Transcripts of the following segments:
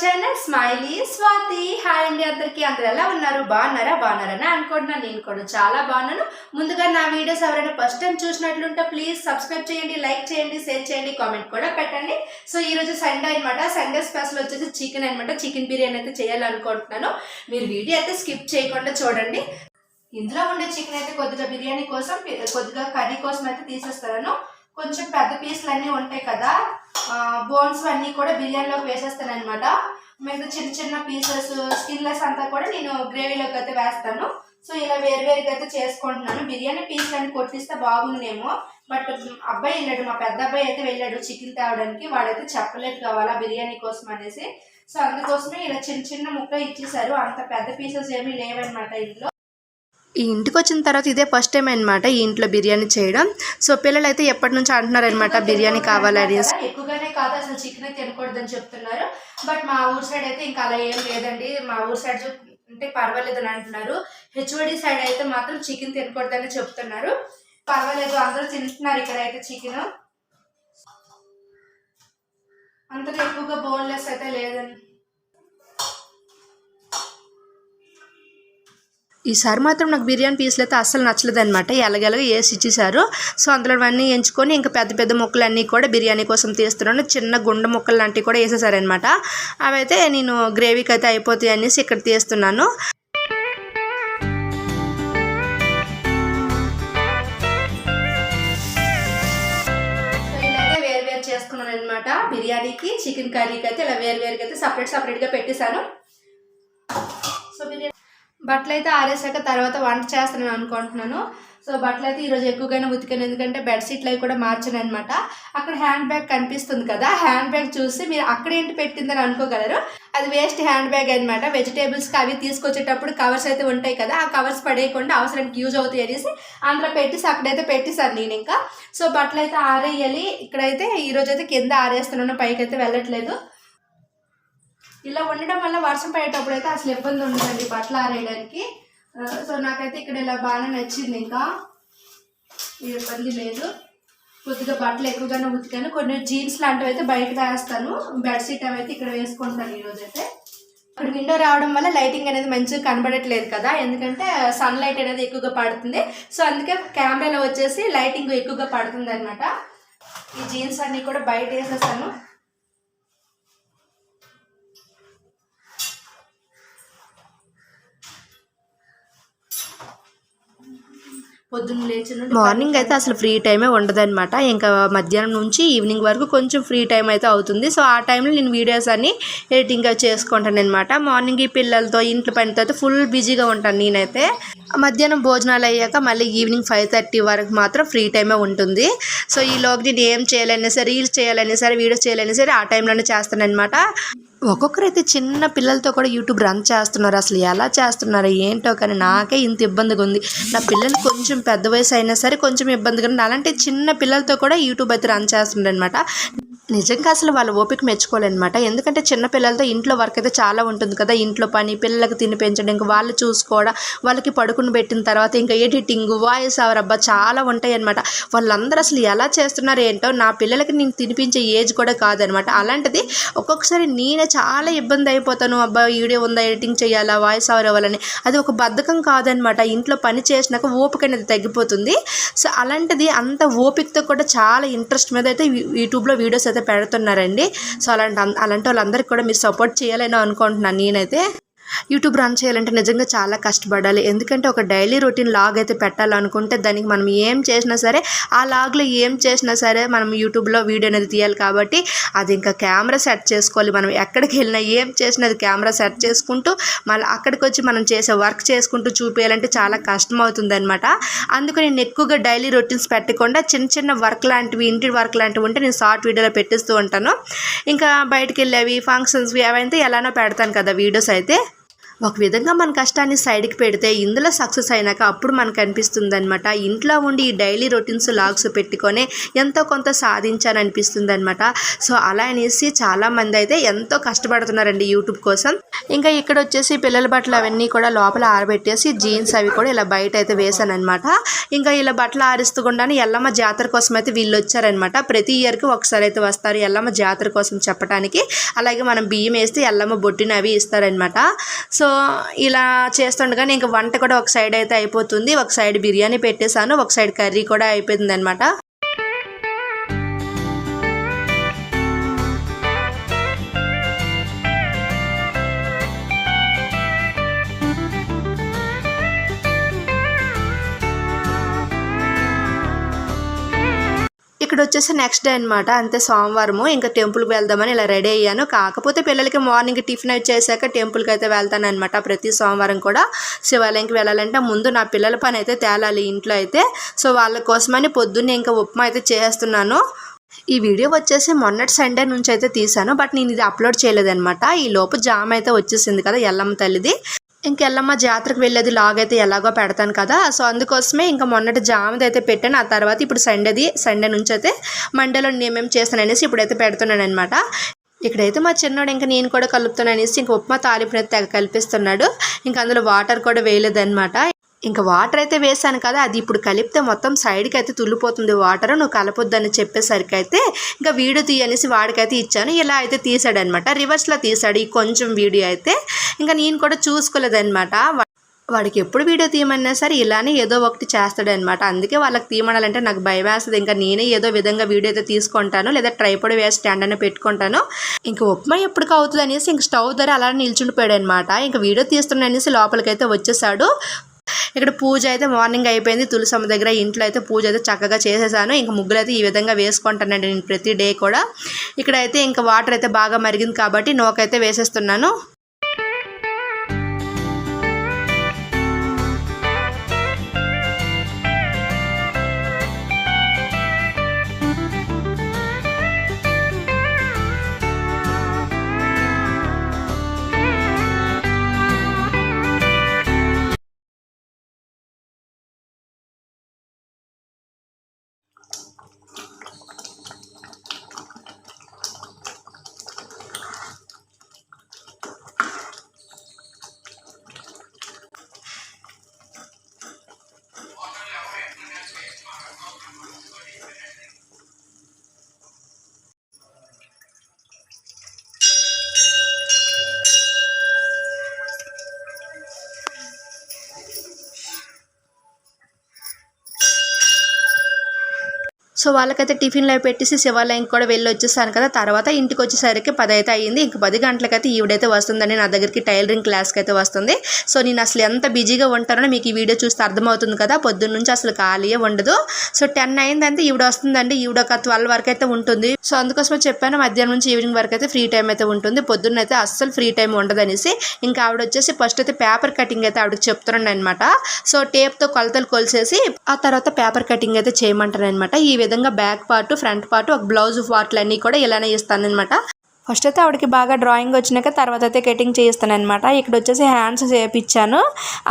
Channel smiley Swathi hi అండి అందరికీ. అందరు ఎలా ఉన్నారు? బాగున్నారా? బాగున్నారని అనుకుంటున్నాను. నేను కూడా చాలా బాగున్నాను. ముందుగా నా వీడియోస్ ఎవరైనా ఫస్ట్ టైం చూసినట్లుంటే ప్లీజ్ సబ్స్క్రైబ్ చేయండి లైక్ చేయండి షేర్ చేయండి కామెంట్ కూడా పెట్టండి. సో ఈ రోజు సండే అనమాట సండే స్పెషల్ వచ్చేసి చికెన్ అనమాట చికెన్ బిర్యానీ అయితే చేయాలనుకుంటున్నాను. మీరు వీడియో అయితే స్కిప్ చేయకుండా చూడండి. ఇందులో ఉండే చికెన్ అయితే కొద్దిగా బిర్యానీ కోసం కొద్దిగా కర్రీ కోసం అయితే తీసేస్తాను. కొంచెం పెద్ద పీసులు అన్నీ ఉంటాయి కదా. బోన్స్ అన్నీ కూడా బిర్యానీలోకి వేసేస్తాను అనమాట మిగతా చిన్న చిన్న పీసెస్ స్కిన్లెస్ అంతా కూడా నేను గ్రేవీలోకి అయితే వేస్తాను. సో ఇలా వేరు వేరుగా అయితే చేసుకుంటున్నాను. బిర్యానీ పీసులు అన్ని కొట్టిస్తే బాగుండేమో. బట్ అబ్బాయి వెళ్ళాడు మా పెద్ద అబ్బాయి అయితే వెళ్ళాడు చికెన్ తేవడానికి. వాడైతే చెప్పలేదు కావాలా బిర్యానీ కోసం అనేసి. సో అందుకోసమే ఇలా చిన్న చిన్న ముక్క ఇచ్చేసారు అంత పెద్ద పీసెస్ ఏమీ లేవన్నమాట ఇంట్లో. ఈ ఇంటికి వచ్చిన తర్వాత ఇదే ఫస్ట్ టైం అనమాట ఈ ఇంట్లో బిర్యానీ చేయడం. సో పిల్లలు అయితే ఎప్పటి నుంచి అంటున్నారనమాట బిర్యానీ కావాలని ఎక్కువగానే కాదు అసలు చికెన్ తినకూడదని చెప్తున్నారు. బట్ మా ఊరు సైడ్ అయితే ఇంకా అలా ఏం లేదండి. మా ఊరు సైడ్ చూ- అంటే పర్వాలేదు అని అంటున్నారు. హెచ్ఓడి సైడ్ అయితే మాత్రం చికెన్ తినకూడదని చెప్తున్నారు. పర్వాలేదు అందరూ తింటున్నారు ఇక్కడ అయితే చికెన్. అంతగా ఎక్కువగా బోన్లెస్ అయితే లేదండి. ఈసారి మాత్రం నాకు బిర్యానీ పీసులు అయితే అస్సలు నచ్చలేదు అనమాట ఎలాగెలాగో వేసి ఇచ్చేసారు సో అందులో అన్నీ ఎంచుకొని ఇంకా పెద్ద పెద్ద ముక్కలు అన్నీ కూడా బిర్యానీ కోసం తీస్తున్నాను. చిన్న గుండె ముక్కలు లాంటివి కూడా వేసేసారనమాట అవైతే నేను గ్రేవీకి అయితే అయిపోతాయి అనేసి ఇక్కడ తీస్తున్నాను. వేరు వేరు చేసుకున్నాను అనమాట బిర్యానీకి చికెన్ కర్రీకి అయితే ఇలా వేరు వేరుగా అయితే సపరేట్ సపరేట్గా పెట్టేశాను. సో బిర్యానీ బట్టలు అయితే ఆరేసాక తర్వాత వంట చేస్తున్నాను అనుకుంటున్నాను. సో బట్టలు అయితే ఈరోజు ఎక్కువగానే ఉతికాను. ఎందుకంటే బెడ్షీట్లు అవి కూడా మార్చాను అనమాట అక్కడ హ్యాండ్ బ్యాగ్ కనిపిస్తుంది కదా హ్యాండ్ బ్యాగ్ చూసి మీరు అక్కడ ఏంటి పెట్టిందని అనుకోగలరు. అది వేస్ట్ హ్యాండ్ బ్యాగ్ అనమాట వెజిటేబుల్స్కి అవి తీసుకొచ్చేటప్పుడు కవర్స్ అయితే ఉంటాయి కదా ఆ కవర్స్ పడేయకుండా అవసరానికి యూజ్ అవుతాయి అనేసి అందులో పెట్టేసి అక్కడైతే పెట్టేశాను నేను ఇంకా. సో బట్టలు అయితే ఆరేయాలి. ఇక్కడైతే ఈరోజు అయితే కింద ఆరేస్తున్నాను పైకి అయితే వెళ్ళట్లేదు. ఇలా ఉండడం వల్ల వర్షం పడేటప్పుడు అయితే అసలు ఇబ్బంది ఉండదండి బట్టలు ఆరేయడానికి. సో నాకైతే ఇక్కడ ఇలా బాగానే నచ్చింది ఇంకా. ఇబ్బంది లేదు. కొద్దిగా బట్టలు ఎక్కువగానే ఉతికాను. కొన్ని జీన్స్ లాంటివి అయితే బయట వేస్తాను. బెడ్షీట్ అవి అయితే ఇక్కడ వేసుకుంటాను ఈరోజు అయితే ఇక్కడ విండో రావడం వల్ల లైటింగ్ అనేది మంచిగా కనబడట్లేదు కదా. ఎందుకంటే సన్ లైట్ అనేది ఎక్కువగా పడుతుంది. సో అందుకే కెమెరాలో వచ్చేసి లైటింగ్ ఎక్కువగా పడుతుంది అనమాట ఈ జీన్స్ అన్నీ కూడా బయట వేసేసాను పొద్దున్న లేచిన మార్నింగ్ అయితే అసలు ఫ్రీ టైమే ఉండదన్నమాట. ఇంకా మధ్యాహ్నం నుంచి ఈవినింగ్ వరకు కొంచెం ఫ్రీ టైం అయితే అవుతుంది. సో ఆ టైంలో నేను వీడియోస్ అన్ని ఎడిటింగ్ చేసుకుంటాను అనమాట మార్నింగ్ ఈ పిల్లలతో ఇంట్లో పనితో అయితే ఫుల్ బిజీగా ఉంటాను నేనైతే. మధ్యాహ్నం భోజనాలు అయ్యాక మళ్ళీ ఈవినింగ్ ఫైవ్ థర్టీ వరకు మాత్రం ఫ్రీ టైమే ఉంటుంది. సో ఈలోకి నేను ఏం చేయాలన్నా సరే రీల్స్ చేయాలన్నా సరే వీడియోస్ చేయాలన్నా సరే ఆ టైంలోనే చేస్తాను అనమాట ఒక్కొక్కరైతే చిన్న పిల్లలతో కూడా యూట్యూబ్ రన్ చేస్తున్నారు. అసలు ఎలా చేస్తున్నారు? ఏంటో కానీ నాకే ఇంత ఇబ్బందిగా ఉంది. నా పిల్లలు కొంచెం పెద్ద వయసు అయినా సరే కొంచెం ఇబ్బందిగా ఉంది. అలాంటి చిన్న పిల్లలతో కూడా యూట్యూబ్ అయితే రన్ చేస్తున్నారు అనమాట నిజంగా అసలు వాళ్ళ ఓపిక మెచ్చుకోవాలన్నమాట ఎందుకంటే చిన్న పిల్లలతో ఇంట్లో వర్క్ అయితే చాలా ఉంటుంది కదా. ఇంట్లో పని పిల్లలకు తిని పెంచడం ఇంకా వాళ్ళు చూసుకోవడం వాళ్ళకి పడుకుని పెట్టిన తర్వాత ఇంకా ఎడిటింగ్ వాయిస్ అవర్ అబ్బా చాలా ఉంటాయి అనమాట వాళ్ళందరూ అసలు ఎలా చేస్తున్నారు ఏంటో నా పిల్లలకి నేను తినిపించే ఏజ్ కూడా కాదనమాట అలాంటిది ఒక్కొక్కసారి నేనే చాలా ఇబ్బంది అయిపోతాను అబ్బా వీడియో ఉందా? ఎడిటింగ్ చేయాలా? వాయిస్ ఓవర్ అవ్వాలని. అది ఒక బద్ధకం కాదనమాట. ఇంట్లో పని చేసినాక ఓపిక అనేది తగ్గిపోతుంది. సో అలాంటిది అంత ఓపికతో కూడా చాలా ఇంట్రెస్ట్ మీద అయితే యూట్యూబ్లో వీడియోస్ అయితే పెడుతున్నారండి. సో అలాంటి అలాంటి వాళ్ళందరికీ కూడా మీరు సపోర్ట్ చేయాలని అనుకుంటున్నాను నేనైతే. యూట్యూబ్ రన్ చేయాలంటే నిజంగా చాలా కష్టపడాలి. ఎందుకంటే ఒక డైలీ రొటీన్ లాగ్ అయితే పెట్టాలనుకుంటే దానికి మనం ఏం చేసినా సరే ఆ లాగ్లో ఏం చేసినా సరే మనం యూట్యూబ్లో వీడియో అనేది తీయాలి కాబట్టి అది ఇంకా కెమెరా సెట్ చేసుకోవాలి. మనం ఎక్కడికి వెళ్ళినా ఏం చేసినా అది కెమెరా సెట్ చేసుకుంటూ మళ్ళీ అక్కడికి వచ్చి మనం చేసే వర్క్ చేసుకుంటూ చూపించాలంటే చాలా కష్టం అవుతుంది అనమాట అందుకని నేను ఎక్కువగా డైలీ రొటీన్స్ పెట్టకుండా చిన్న చిన్న వర్క్ లాంటివి ఇంటి వర్క్ లాంటివి ఉంటే నేను షార్ట్ వీడియోలో పెట్టిస్తూ ఉంటాను. ఇంకా బయటికి వెళ్ళేవి ఫంక్షన్స్వి అవైతే ఎలానో పెడతాను కదా వీడియోస్ అయితే. ఒక విధంగా మన కష్టాన్ని సైడ్కి పెడితే ఇందులో సక్సెస్ అయినాక అప్పుడు మనకు అనిపిస్తుంది అనమాట ఇంట్లో ఉండి ఈ డైలీ రొటీన్స్ లాగ్స్ పెట్టుకొని ఎంతో కొంత సాధించాను అనిపిస్తుంది అనమాట సో అలా అనేసి చాలామంది అయితే ఎంతో కష్టపడుతున్నారండి యూట్యూబ్ కోసం. ఇంకా ఇక్కడ వచ్చేసి పిల్లల బట్టలు అవన్నీ కూడా లోపల ఆరబెట్టేసి జీన్స్ అవి కూడా ఇలా బయట అయితే వేసాను అనమాట ఇంకా ఇలా బట్టలు ఆరిస్తూ ఉండని ఎల్లమ్మ జాతర కోసం అయితే వీళ్ళు వచ్చారనమాట ప్రతి ఇయర్కి ఒకసారి అయితే వస్తారు ఎల్లమ్మ జాతర కోసం చెప్పడానికి అలాగే మనం బియ్యం వేస్తే ఎల్లమ్మ బొట్టిని అవి ఇస్తారనమాట సో ఇలా చేస్తుండగానే ఇంకా వంట కూడా ఒక సైడ్ అయితే అయిపోతుంది. ఒక సైడ్ బిర్యానీ పెట్టేశాను. ఒక సైడ్ కర్రీ కూడా అయిపోతుంది అనమాట ఇక్కడ వచ్చేసి నెక్స్ట్ డే అనమాట అంతే సోమవారము. ఇంకా టెంపుల్కి వెళ్దామని ఇలా రెడీ అయ్యాను. కాకపోతే పిల్లలకి మార్నింగ్ టిఫిన్ అయి చేశాక టెంపుల్కి అయితే వెళ్తాను అనమాట ప్రతి సోమవారం కూడా. శివాలయంకి వెళ్ళాలంటే ముందు నా పిల్లల పని అయితే తేలాలి ఇంట్లో అయితే. సో వాళ్ళ కోసమని పొద్దున్నే ఇంకా ఉప్మా అయితే చేస్తున్నాను. ఈ వీడియో వచ్చేసి మొన్నటి సండే నుంచి అయితే తీసాను బట్ నేను ఇది అప్లోడ్ చేయలేదన్నమాట. ఈ లోపు జామ్ అయితే వచ్చేసింది కదా ఎల్లమ్మ తల్లిది. ఇంకెల్లమ్మ జాతరకు వెళ్ళేది లాగ్ అయితే ఎలాగో పెడతాను కదా. సో అందుకోసమే ఇంకా మొన్నటి జామది అయితే పెట్టాను. ఆ తర్వాత ఇప్పుడు సండేది సండే నుంచి అయితే మండేలో నేమేం చేస్తాను అనేసి ఇప్పుడైతే పెడుతున్నాను అనమాట ఇక్కడైతే మా చిన్నోడు ఇంకా నేను కూడా కలుపుతాను అనేసి ఇంక ఉప్మా తాలింపునైతే తెగ కల్పిస్తున్నాడు. ఇంకా అందులో వాటర్ కూడా వేయలేదన్నమాట. ఇంకా వాటర్ అయితే వేసాను కదా అది ఇప్పుడు కలిపితే మొత్తం సైడ్కి అయితే తుల్లిపోతుంది వాటర్ నువ్వు కలపొద్దని చెప్పేసరికి అయితే ఇంకా వీడియో తీయనేసి వాడికైతే ఇచ్చాను. ఇలా అయితే తీసాడనమాట. రివర్స్లో తీసాడు ఈ కొంచెం వీడియో అయితే. ఇంకా నేను కూడా చూసుకోలేదనమాట. వాడికి ఎప్పుడు వీడియో తీయమన్నా సరే ఇలానే ఏదో ఒకటి చేస్తాడనమాట. అందుకే వాళ్ళకి తీయమనాలంటే నాకు భయం వేస్తుంది ఇంకా నేనే ఏదో విధంగా వీడియో అయితే తీసుకుంటాను లేదా ట్రైపోడ్ వేసి స్టాండ్ అని పెట్టుకుంటాను. ఇంకా ఉప్మా ఎప్పటికి అవుతుంది అనేసి ఇంక స్టవ్ ధర అలా నిల్చుండిపోయాడు అనమాట ఇంకా వీడియో తీస్తున్నా అనేసి లోపలికైతే వచ్చేసాడు. ఇక్కడ పూజ అయితే మార్నింగ్ అయిపోయింది. తులసమ్మ దగ్గర ఇంట్లో అయితే పూజ అయితే చక్కగా చేసేసాను. ఇంకా ముగ్గులు అయితే ఈ విధంగా వేసుకుంటానండి నేను ప్రతి డే కూడా. ఇక్కడైతే ఇంకా వాటర్ అయితే బాగా మరిగింది కాబట్టి నోకైతే వేసేస్తున్నాను. సో వాళ్ళకైతే టిఫిన్లో పెట్టేసి శివాలయం కూడా వెళ్ళి వచ్చేసాను కదా. తర్వాత ఇంటికి వచ్చేసరికి పది అయితే అయ్యింది. ఇంక పది గంటలకైతే ఈవిడైతే వస్తుందని నా దగ్గరికి టైలరింగ్ క్లాస్కి అయితే వస్తుంది. సో నేను అసలు ఎంత బిజీగా ఉంటానో మీకు ఈ వీడియో చూస్తే అర్థమవుతుంది కదా. పొద్దున్న నుంచి అసలు ఖాళీయే ఉండదు. సో టెన్ అయిందంటే ఈవిడ వస్తుందండి. ఈవిడ ఒక ట్వెల్వ్ వరకు అయితే ఉంటుంది. సో అందుకోసమే చెప్పాను మధ్యాహ్నం నుంచి ఈవినింగ్ వరకు అయితే ఫ్రీ టైం అయితే ఉంటుంది. పొద్దున్న అయితే అస్సలు ఫ్రీ టైం ఉండదనేసి ఇంకా ఆవిడ వచ్చేసి ఫస్ట్ అయితే పేపర్ కటింగ్ అయితే ఆవిడకి చెప్తున్నాను అనమాట సో టేప్తో కొలతలు కొలిసేసి ఆ తర్వాత పేపర్ కటింగ్ అయితే చేయమంటాను అనమాట ఈ విధంగా విధంగా బ్యాక్ పార్ట్ ఫ్రంట్ పార్ట్ ఒక బ్లౌజ్ పార్ట్లు అన్నీ కూడా ఇలానే ఇస్తానన్నమాట. ఫస్ట్ అయితే ఆవిడకి బాగా డ్రాయింగ్ వచ్చినాక తర్వాత అయితే కటింగ్ చేయిస్తాను అనమాట ఇక్కడ వచ్చేసి హ్యాండ్స్ షేప్ ఇచ్చాను.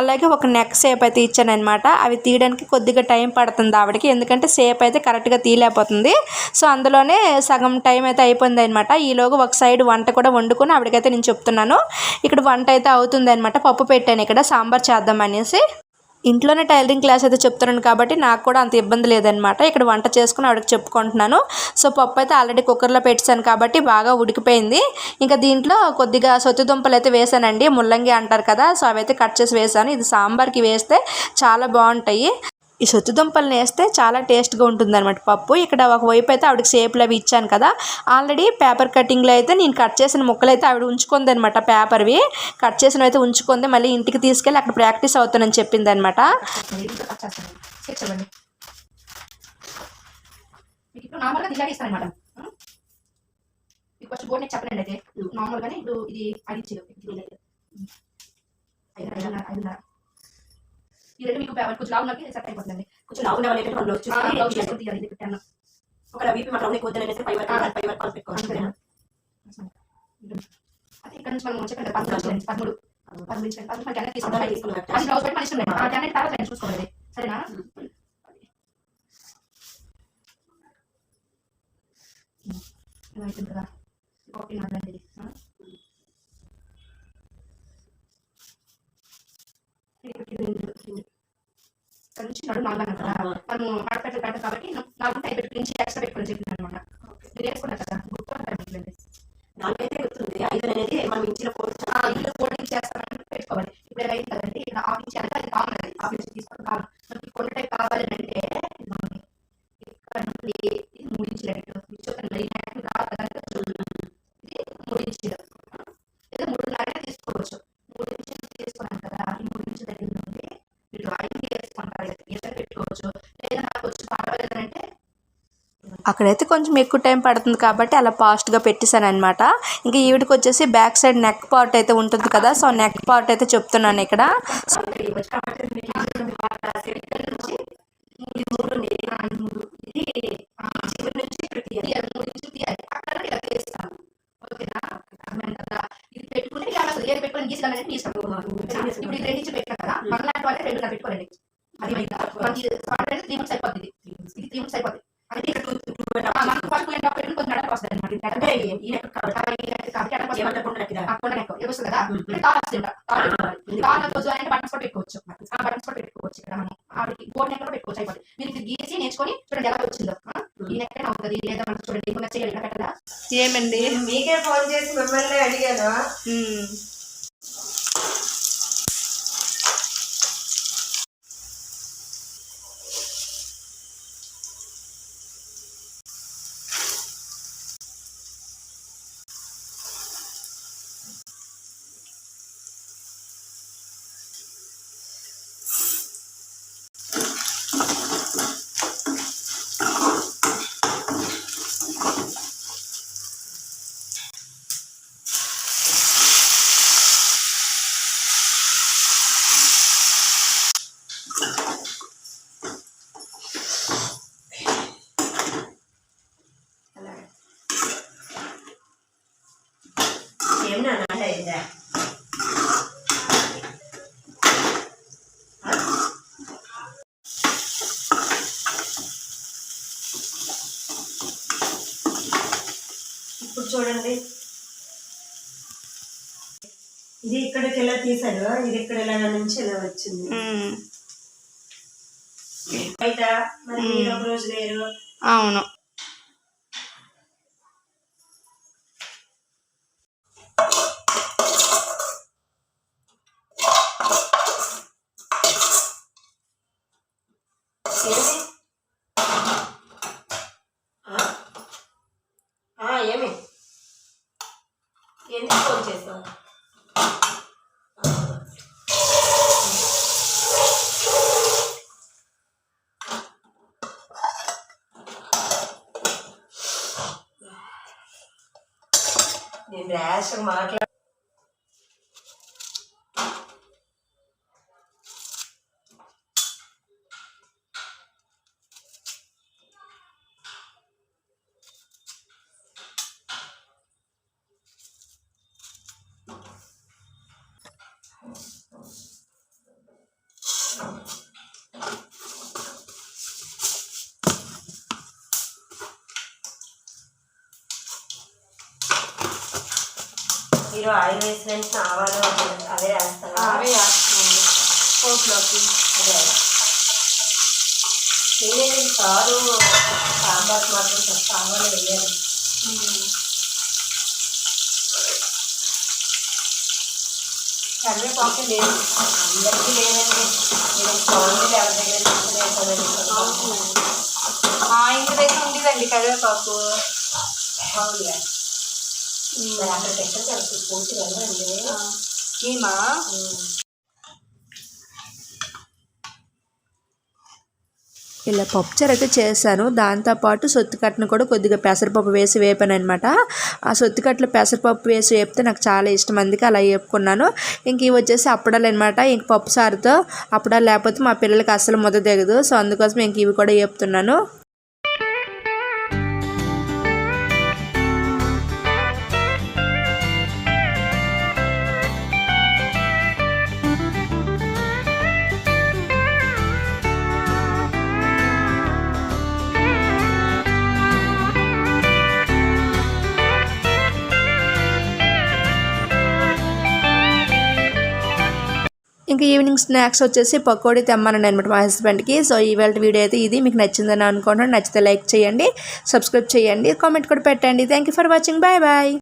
అలాగే ఒక నెక్ షేప్ అయితే ఇచ్చాను అనమాట అవి తీయడానికి కొద్దిగా టైం పడుతుంది ఆవిడకి. ఎందుకంటే షేప్ అయితే కరెక్ట్గా తీయలేకపోతుంది. సో అందులోనే సగం టైం అయితే అయిపోయింది అనమాట ఈలోగా ఒక సైడ్ వంట కూడా వండుకొని ఆవిడకైతే నేను చెప్తున్నాను. ఇక్కడ వంట అయితే అవుతుంది అనమాట పప్పు పెట్టాను ఇక్కడ. సాంబార్ చేద్దాం అనేసి. ఇంట్లోనే టైలరింగ్ క్లాస్ అయితే చెప్తున్నాను కాబట్టి నాకు కూడా అంత ఇబ్బంది లేదనమాట ఇక్కడ వంట చేసుకుని ఆవిడకి చెప్పుకుంటున్నాను. సో పప్పు అయితే ఆల్రెడీ కుక్కర్లో పెట్టాను కాబట్టి బాగా ఉడికిపోయింది. ఇంకా దీంట్లో కొద్దిగా సొత్తు దుంపలు అయితే వేసానండి ముల్లంగి అంటారు కదా సో అవైతే కట్ చేసి వేసాను ఇది సాంబార్కి వేస్తే చాలా బాగుంటాయి. ఈ సొత్తు దుంపలను వేస్తే చాలా టేస్ట్గా ఉంటుంది అనమాట పప్పు. ఇక్కడ ఒకవైపు అయితే ఆవిడకి షేప్లు అవి ఇచ్చాను కదా. ఆల్రెడీ పేపర్ కటింగ్లో అయితే నేను కట్ చేసిన ముక్కలు అయితే ఆవిడ ఉంచుకుంది అనమాట పేపర్వి. కట్ చేసిన అయితే ఉంచుకుంది. మళ్ళీ ఇంటికి తీసుకెళ్ళి అక్కడ ప్రాక్టీస్ అవుతానని చెప్పింది అనమాట చెప్పండి ఫస్ట్ బోర్డు అయితే నార్మల్గానే ఇప్పుడు ఇది ఐదున్నర ఐదున్నర. ఈ రెండు మీకు కొంచెం లావు ఉన్నది సెట్ అయిపోతుంది కొంచెం లావు ఉండే వచ్చి ఆ, బ్లౌజ్ చేసుకొని తీయాలి. పెట్టాను ఒక వీపీ మాత్రం ఎక్కువ వద్దనేసి పై వరకు పై వరకు? అదే ఇక్కడ నుంచి మనం చెప్పండి పదమూడు పదమూడు. పది నుంచి పది మనకి అన్నీ తీసుకున్నా తీసుకుంటాం తీసుకున్నా అది బ్లౌజ్ పెట్టి మనిషి ఉన్నాయి ఆ. టెన్ తర్వాత నేను చూసుకోవాలి. సరేనా? ఇలా కదా. ఇది ఆ? ఇక్కడ కదా మనము ఆడపెట్ట కాబట్టి నాలుగు టైప్ ఎక్స్ట్రా చెప్పింది అనమాట మీరు వేసుకున్నారు కదా గుర్తుకుంటారు మీకు నాకైతే గుర్తుంది ఐదు అనేది మనం ఇచ్చిన కోర్స్ ఆ కోడింగ్ చేస్తామని పెట్టుకోవాలి ఇప్పుడు అయింది కదండి ఇక్కడ ఆఫీస్ చేయాలి అది అది ఆఫీస్ తీసుకోవడం కావాలి మనకి కొన్ని టైప్ కావాలి అంటే ఇక్కడ నుండి ఇది మూడు ఇంచులు ఈ చూడండి. ఇది మూడు ఇంచులు లేదా తీసుకోవచ్చు మూడు ఇంచులు తీసుకున్నాను కదా ఈ మూడు ఇంచుల దగ్గర నుండి మీరు ఐదు వేసుకుంటారు ఎంత పెట్టుకోవచ్చు లేదా నాకు వచ్చి పర్వాలేదంటే అక్కడైతే కొంచెం ఎక్కువ టైం పడుతుంది కాబట్టి అలా ఫాస్ట్గా పెట్టేశాను అనమాట ఇంకా ఈవిడికి వచ్చేసి బ్యాక్ సైడ్ నెక్ పార్ట్ అయితే ఉంటుంది కదా సో నెక్ పార్ట్ అయితే చెప్తున్నాను ఇక్కడ. ఇప్పుడు ఇది రెండు కదా? వాళ్ళే రెండు పెట్టుకోండి అది త్రీ మంత్స్ అయిపోతుంది ఇది. త్రీ మంత్స్ అయిపోతుంది అంటే ఇక్కడ టూ టూ ఆ, మనకు ఫస్ట్ రెండు పెట్టుకుని కొంచెం నడక వస్తుంది అనమాట ఇది అంటే అంటే ఈ నెక్ కాబట్టి కాబట్టి అక్కడ వస్తుంది. ఏమంటారు నెక్ ఏమొస్తుంది కదా? తాళ వస్తుంది పెట్టుకోవాలి. తాళ రోజు అంటే బటన్స్ కూడా పెట్టుకోవచ్చు ఆ బటన్స్ కూడా పెట్టుకోవచ్చు ఇక్కడ మనం ఆవిడకి బోర్డు కూడా పెట్టుకోవచ్చు అయిపోతుంది మీరు ఇది గీసి నేర్చుకొని చూడండి ఎలా వచ్చిందో? ఈ నెక్ అయినా అవుతుంది లేదా మనకు చూడండి ఇంకా చేయాలి పెట్టదా ఏమండి? మీకే ఫోన్ చేసి మిమ్మల్ని అడిగాను ఏం నాన్న అయిందా ఇప్పుడు చూడండి. ఇది ఇక్కడికి ఎలా తీసాడు ఇది ఇక్కడ ఇలా నుంచి ఇలా వచ్చింది? బయట మరి మీరు ఒక రోజు లేరు. అవును ఆ? ఆ, ఏమి ఎందుకు ఫోన్ చేసావు నేను ర్యాష్గా మాట్లా మీరు ఆయిల్ వేసిన వెంటనే ఆవాలు అవే వేస్తారా అవే వేస్తున్నాను పోట్లోకి అదే. నేనే సారు సాంబార్ మాత్రం ఫస్ట్ ఆవాలు వేయాలి. కరివేపాకు లేదు. అందరికీ లేదండి. నేను స్టాండ్ ఎవరి దగ్గర తీసుకునేసానండి మా ఇంటి దగ్గర ఉండేదండి కరివేపాకు. అవునులే. వెళ్ళండి ఏమా ఇలా పప్పుచారు అయితే చేశాను. దాంతోపాటు సొత్తుకట్టను కూడా కొద్దిగా పెసరపప్పు వేసి వేపాను అనమాట ఆ సొత్తుకట్టలో పెసరపప్పు వేసి వేపితే నాకు చాలా ఇష్టం. అందుకే అలా వేపుకున్నాను. ఇంక ఇవి వచ్చేసి అప్పడాలు అనమాట ఇంక పప్పు సారుతో అప్పడాలు లేకపోతే మా పిల్లలకి అస్సలు ముద్ద దిగదు సో అందుకోసం ఇంక ఇవి కూడా వేపుతున్నాను. ఇంకా ఈవినింగ్ స్నాక్స్ వచ్చేసి పకోడీ తెమ్మనండి అనమాట మా హస్బెండ్కి. సో ఇవాళ వీడియో అయితే ఇది. మీకు నచ్చిందని అనుకుంటున్నాను. నచ్చితే లైక్ చేయండి సబ్స్క్రైబ్ చేయండి కామెంట్ కూడా పెట్టండి. Thank you for watching. Bye bye.